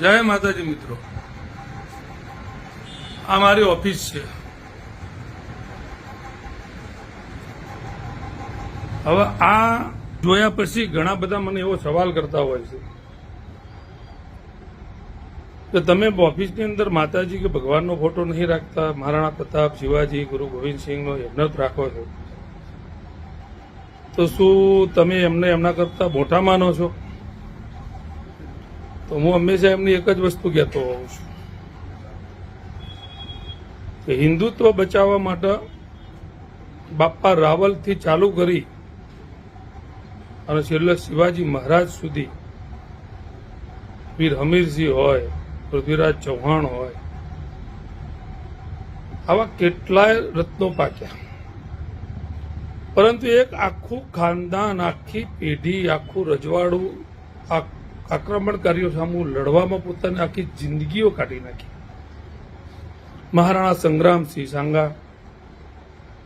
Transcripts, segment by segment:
જય માતાજી મિત્રો. આ મારી ઓફિસ છે. હવે આ જોયા પછી ઘણા બધા મને એવો સવાલ કરતા હોય છે કે તમે ઓફિસની અંદર માતાજી કે ભગવાનનો ફોટો નહીં રાખતા? મહારાણા પ્રતાપ, શિવાજી, ગુરુ ગોવિંદસિંહનો એમનો જ રાખો છો? તો શું તમે એમને એમના કરતા મોટા માનો છો? તો હું હંમેશા એમની એક જ વસ્તુ કહેતો હોઉં છું કે હિન્દુત્વ બચાવવા માટે બાપા રાવલથી ચાલુ કરી અને છેલ્લે શિવાજી મહારાજ સુધી વીર હમીરસિંહ હોય, પૃથ્વીરાજ ચૌહાણ હોય, આવા કેટલાય રત્નો પાક્યા. પરંતુ એક આખું ખાનદાન, આખી પેઢી, આખું રજવાડું આ આક્રમણકારીઓ સામે લડવામાં પોતાની આખી જિંદગીઓ કાઢી નાખી. મહારાણા સંગ્રામસિંહ સાંગા,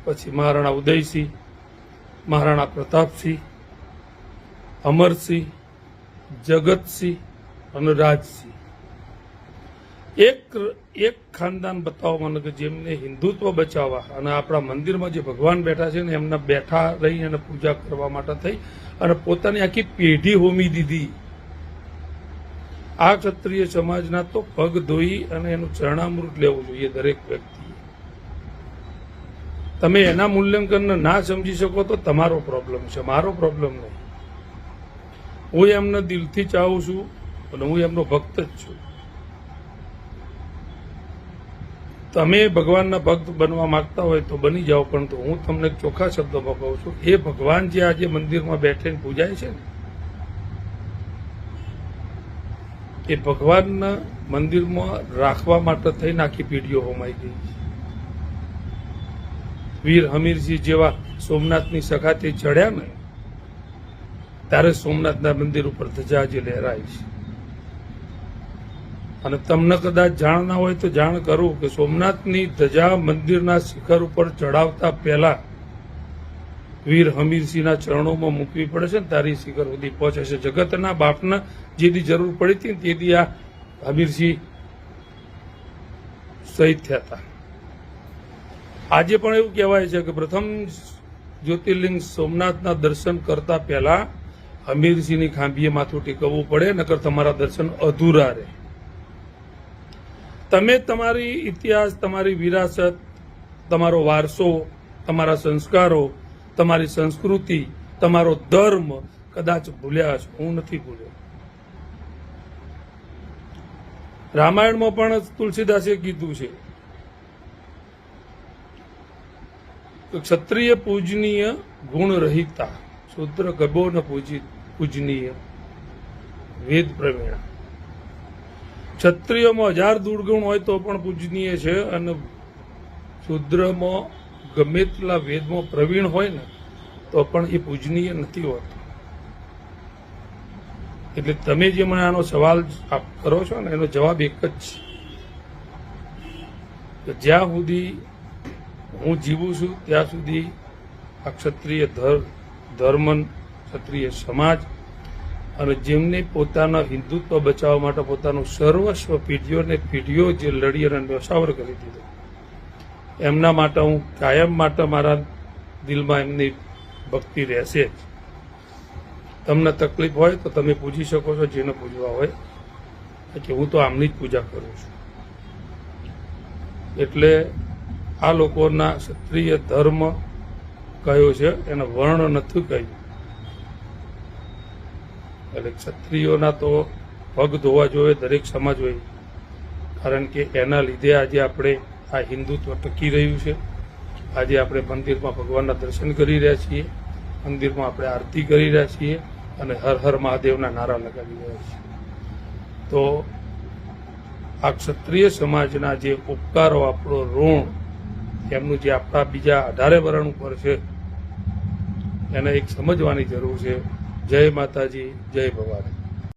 પછી મહારાણા ઉદયસિંહ, મહારાણા પ્રતાપસિંહ, અમરસિંહ, જગતસિંહ અને રાજસિંહ. એક એક ખાનદાન બતાવવાનું કે જેમને હિન્દુત્વ બચાવવા અને આપણા મંદિરમાં જે ભગવાન બેઠા છે ને એમના બેઠા રહી અને પૂજા કરવા માટે થઈ અને પોતાની આખી પેઢી હોમી દીધી. આ ક્ષત્રિય સમાજના તો પગ ધોઈ અને એનું ચરણામૃત લેવું જોઈએ દરેક વ્યક્તિ તમે એના મૂલ્યાંકન ના સમજી શકો તો તમારો પ્રોબ્લેમ છે. મારો પ્રોબ્લેમ નહીં. હું એમને દિલથી ચાહું છું અને હું એમનો ભક્ત જ છું. તમે ભગવાનના ભક્ત બનવા માંગતા હોય તો બની જાઓ, પણ હું તમને ચોખ્ખા શબ્દોમાં કહું છું, એ ભગવાન જે આજે મંદિરમાં બેઠીને પૂજાય છે ને એ ભગવાનના મંદિરમાં રાખવા માટે થઈ નાખી પીડીઓ હોમાઈ ગઈ વીર હમીરસિંહ જેવા સોમનાથની સખાથી ચડ્યા ને, ત્યારે સોમનાથના મંદિર ઉપર ધજા જે લહેરાય છે. અને તમને કદાચ જાણ ના હોય તો જાણ કરું કે સોમનાથની ધજા મંદિરના શિખર ઉપર ચડાવતા પહેલા વીર હમીરસિંહના ચરણોમાં મૂકવી પડે છે ને, તારી શિખર સુધી પહોંચે છે. જગતના બાપના જેથી જરૂર પડી હતી તે તેથી આ હમીરસિંહ શહીદ થયા હતા. આજે પણ એવું કહેવાય છે કે પ્રથમ જ્યોતિર્લિંગ સોમનાથના દર્શન કરતા પહેલા હમીરસિંહની ખાંભીએ માથું ટેકવવું પડે, નકર તમારા દર્શન અધૂરા રહે. તમે તમારી ઇતિહાસ, તમારી વિરાસત, તમારો વારસો, તમારા સંસ્કારો તમારી સંસ્કૃતિ, તમારો ધર્મ કદાચ ભૂલ્યા છો હું નથી ભૂલ્યો. રામાયણમાં પણ તુલસીદાસે કીધું છે ક્ષત્રિય પૂજનીય ગુણ રહિતા. શુદ્ર ગબો ન પૂજી, પૂજનીય. વેદ પ્રવીણા. ક્ષત્રિયમાં હજાર દુર્ગુણ હોય તો પણ પૂજનીય છે અને શુદ્રમાં ગમે તેટલા વેદમાં પ્રવીણ હોય ને, તો પણ એ પૂજનીય નથી હોતું. એટલે તમે જે મને આનો સવાલ કરો છો ને, એનો જવાબ એક જ છે. જ્યાં સુધી હું જીવું છું, ત્યાં સુધી આ ક્ષત્રિય ધર- ધર્મ ક્ષત્રિય સમાજ અને જેમને પોતાના હિન્દુત્વ બચાવવા માટે પોતાનું સર્વસ્વ પેઢીઓને પેઢીઓ જે લડી અને ન્યોછાવર કરી દીધો. એમના માટે હું કાયમ માટે મારા દિલમાં એમની ભક્તિ રહેશે જ. તમને તકલીફ હોય તો તમે પૂછી શકો છો જેને પૂજવા હોય. કે હું તો આમની જ પૂજા કરું છું. એટલે આ લોકોના ક્ષત્રિય ધર્મ કયો છે એને વર્ણ નથી કહ્યું. એટલે ક્ષત્રિયોના તો પગ ધોવા જોઈએ, દરેક સમાજ હોય. કારણ કે એના લીધે આજે આપણે આ હિન્દુત્વ ટકી રહ્યું છે. આજે આપણે મંદિરમાં ભગવાનના દર્શન કરી રહ્યા છીએ. મંદિરમાં આપણે આરતી કરી રહ્યા છીએ અને હર હર મહાદેવના નારા લગાવી રહ્યા છીએ. તો આ ક્ષત્રિય સમાજના જે ઉપકારો, આપણો ઋણ એમનું જે આપણા બીજા અઢારે વરણ ઉપર છે, એને એક સમજવાની જરૂર છે. જય માતાજી, જય ભવાની.